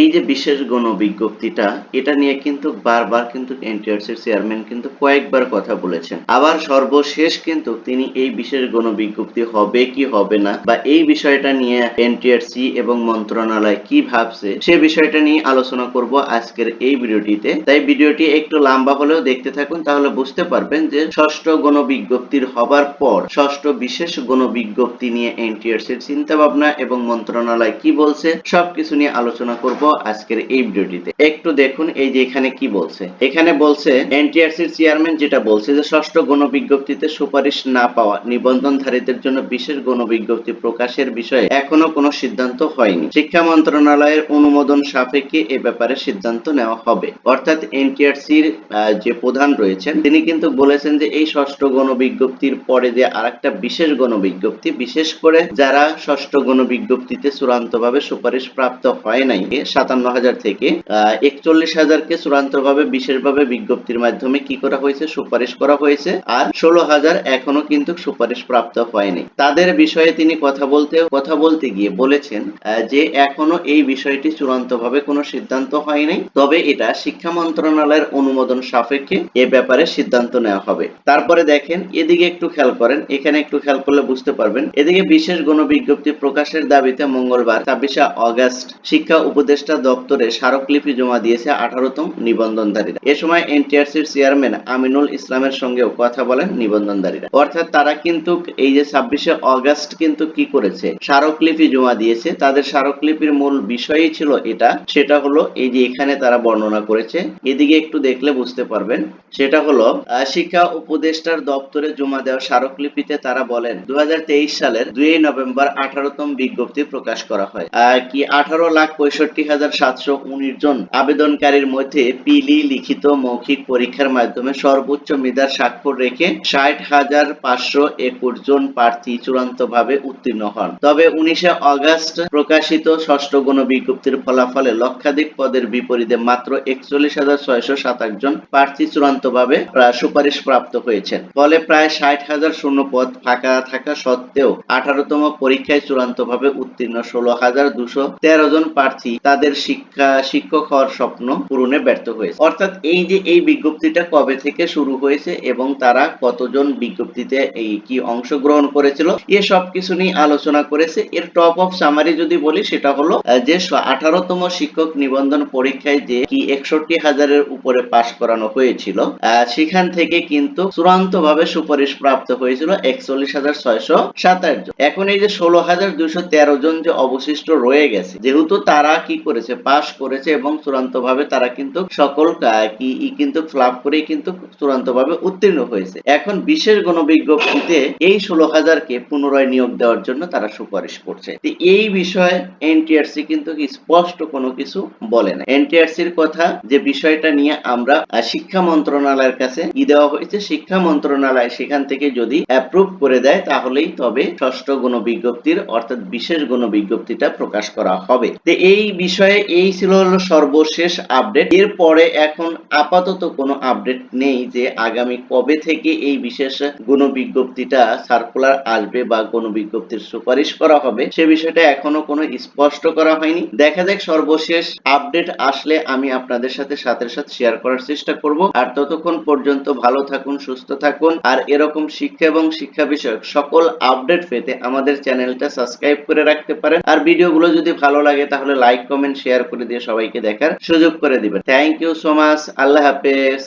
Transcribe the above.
এই যে বিশেষ গণ বিজ্ঞপ্তিটা, এটা নিয়ে কিন্তু বারবার কিন্তু এনটিআরসির চেয়ারম্যান কিন্তু কয়েকবার কথা বলেছেন। আবার সর্বশেষ কিন্তু তিনি এই বিশেষ গণ বিজ্ঞপ্তি হবে কি হবে না, বা এই বিষয়টা নিয়ে এনটিআরসি এবং মন্ত্রণালয় কি ভাবছে, সে বিষয়টা নিয়ে আলোচনা করব আজকের এই ভিডিওটিতে। তাই ভিডিওটি একটু লম্বা হলেও দেখতে থাকুন, তাহলে বুঝতে পারবেন যে ষষ্ঠ গণ বিজ্ঞপ্তির হবার পর ষষ্ঠ বিশেষ গণ বিজ্ঞপ্তি নিয়ে এনটিআরসির চিন্তা ভাবনা এবং মন্ত্রণালয় কি বলছে, সবকিছু নিয়ে আলোচনা করব আজকের এই ভিডিওটিতে। একটু দেখুন এই যে এখানে কি বলছে। এখানে বলছে, এনটিআরসির চেয়ারম্যান যেটা বলছে যে ষষ্ঠ গণ বিজ্ঞপ্তিতে সুপারিশ না পাওয়া নিবন্ধনধারীদের জন্য বিশেষ গণ বিজ্ঞপ্তি প্রকাশের বিষয়ে এখনও কোনো সিদ্ধান্ত হয়নি। শিক্ষা মন্ত্রণালয়ের অনুমোদন সাপেক্ষে এ ব্যাপারে সিদ্ধান্ত নেওয়া হবে। অর্থাৎ এনটিআরসির যে প্রধান রয়েছেন, তিনি কিন্তু বলেছেন যে এই ষষ্ঠ গণবিজ্ঞপ্তির পরে যে আরেকটা বিশেষ গণবিজ্ঞপ্তি, বিশেষ করে যারা ষষ্ঠ গণ বিজ্ঞপ্তিতে চূড়ান্তভাবে সুপারিশ প্রাপ্ত হয় নাই সাতান্ন হাজার থেকে একচল্লিশ হাজারকে চূড়ান্তভাবে বিশেষভাবে বিজ্ঞপ্তির মাধ্যমে কি করা হয়েছে, সুপারিশ করা হয়েছে, আর ষোলো হাজার এখনও কিন্তু সুপারিশ প্রাপ্ত হয়নি। তাদের বিষয়ে তিনি কথা বলতে কথা বলতে গিয়ে বলেছেন যে এখনও এই বিষয়টি চূড়ান্তভাবে কোনো সিদ্ধান্ত হয়নি, তবে এটা শিক্ষা মন্ত্রণালয়ের অনুমোদন সাপেক্ষে এ ব্যাপারে সিদ্ধান্ত নেওয়া হবে। তারপরে দেখেন, এদিকে একটু খেয়াল করেন, এখানে একটু খেয়াল করলে বুঝতে পারবেন, এদিকে বিশেষ গণবিজ্ঞপ্তি প্রকাশের দাবিতে মঙ্গলবার ছাব্বিশে অগাস্ট শিক্ষা উপদেষ্টা দপ্তরে স্মারকলিপি জমা দিয়েছে আঠারোতম নিবন্ধনধারীরা। এ সময় এনটিআরসির চেয়ারম্যান আমিনুল ইসলামের সঙ্গেও কথা বলেন নিবন্ধনধারীরা। অর্থাৎ তারা কিন্তু এই যে ছাব্বিশে অগাস্ট কিন্তু কি করেছে? স্মারকলিপি জমা দিয়েছে। তাদের স্মারকলিপির মূল বিষয়ই ছিল এটা। সেটা হলো এই যে এখানে তারা বর্ণনা করেছে। এদিকে একটু দেখলে বুঝতে পারবেন। সেটা হলো শিক্ষা উপদেষ্টার দপ্তরে জমা দেওয়া স্মারকলিপিতে তারা বলেন দু হাজার তেইশ সালের দুই নভেম্বর আঠারোতম বিজ্ঞপ্তি প্রকাশ করা হয়। কি আঠারো লাখ পঁয়ষট্টি হাজার সাতশো উনিশ জন আবেদনকারীর মধ্যে পিলি লিখিত মৌখিক পরীক্ষার মাধ্যমে সর্বোচ্চ মেধার স্বাক্ষর রেখে ষাট হাজার পাঁচশো একুশ জন প্রার্থী চূড়ান্ত ভাবে উত্তীর্ণ হন। তবে উনিশে অগাস্ট প্রকাশিত ষষ্ঠ গণ বিজ্ঞপ্তির ফলাফলে লক্ষাধিক পদের বিপরীতে মাত্র একচল্লিশ হাজার ছয়শো সাতাশ জন প্রার্থী চূড়ান্ত ভাবে সুপারিশ প্রাপ্ত হয়েছেন। ফলে প্রায় ষাট হাজার শূন্য পদ ফাঁকা থাকা সত্ত্বেও আঠারোতম পরীক্ষায় চূড়ান্ত ভাবে উত্তীর্ণ ষোলো হাজার দুশো তেরো জন প্রার্থী তাদের শিক্ষা, শিক্ষক হওয়ার স্বপ্ন পূরণে ব্যর্থ হয়েছে। অর্থাৎ এই যে এই বিজ্ঞপ্তিটা কবে থেকে শুরু হয়েছে এবং তারা কতজন বিজ্ঞপ্তিতে এই কি অংশগ্রহণ করেছিল, এ সব কিছু নিয়ে আলোচনা করেছে। এর টপ অফ সামারি যদি বলি, সেটা হলো যে আঠারোতম শিক্ষক নিবন্ধন পরীক্ষায় যে কি একষট্টি হাজারের উপরে পাশ করানো হয়েছিল সেখান থেকে কিন্তু চূড়ান্ত ভাবে সুপারিশ প্রাপ্ত হয়েছিল একচল্লিশ হাজার ছয়শো সাতাশ জন। এখন এই যে ষোলো হাজার দুইশো তেরো জন যে অবশিষ্ট রয়ে গেছে, যেহেতু তারা কি করেছে, পাশ করেছে এবং চূড়ান্ত ভাবে তারা কিন্তু সকল ই কিন্তু ফ্লাপ করে কিন্তু চূড়ান্ত ভাবে উত্তীর্ণ হয়েছে। এখন বিশেষ গণবিজ্ঞপ্তিতে এই ষোলো হাজারকে পুনরায় নিয়োগ দেওয়ার জন্য তারা সুপারিশ করছে। এই বিষয়ে এনটিআরসি কিন্তু স্পষ্ট কোনো কিছু বলে না। এনটিআরসির কথা যে বিষয়টা নিয়ে আমরা শিক্ষা মন্ত্রণালয়ের কাছে ই দেওয়া হয়েছে, শিক্ষা মন্ত্রণালয় সেখান থেকে যদি অ্যাপ্রুভ করে দেয় তাহলেই তবে ষষ্ঠ গণ বিজ্ঞপ্তির অর্থাৎ বিশেষ গণ বিজ্ঞপ্তিটা প্রকাশ করা হবে। এই বিষয়ে এই ছিল হলো সর্বশেষ আপডেট। এরপরে এখন আপাতত কোনো আপডেট নেই যে আগামী কবে থেকে এই বিশেষ গণ বিজ্ঞপ্তিটা সার্কুলার আসবে বা গণ বিজ্ঞপ্তির সুপারিশ করা হবে, সে বিষয়টা এখনও কোনো স্পষ্ট করা হয়নি। দেখা যাক সর্বশেষ আপডেট আসলে আমি আপনাদের সাথে সাথে সাথে শেয়ার করার চেষ্টা করব। আর ততক্ষণ পর্যন্ত ভালো থাকুন, সুস্থ থাকুন। আর এরকম শিক্ষা এবং শিক্ষা বিষয়ক সকল আপডেট পেতে আমাদের চ্যানেলটা সাবস্ক্রাইব করে রাখতে পারেন। আর ভিডিওগুলো যদি ভালো লাগে তাহলে লাইক কমেন্ট শেয়ার করে দিয়ে সবাইকে দেখার সুযোগ করে দিবেন। থ্যাংক ইউ সো মাচ আল্লাহ হাফেজ।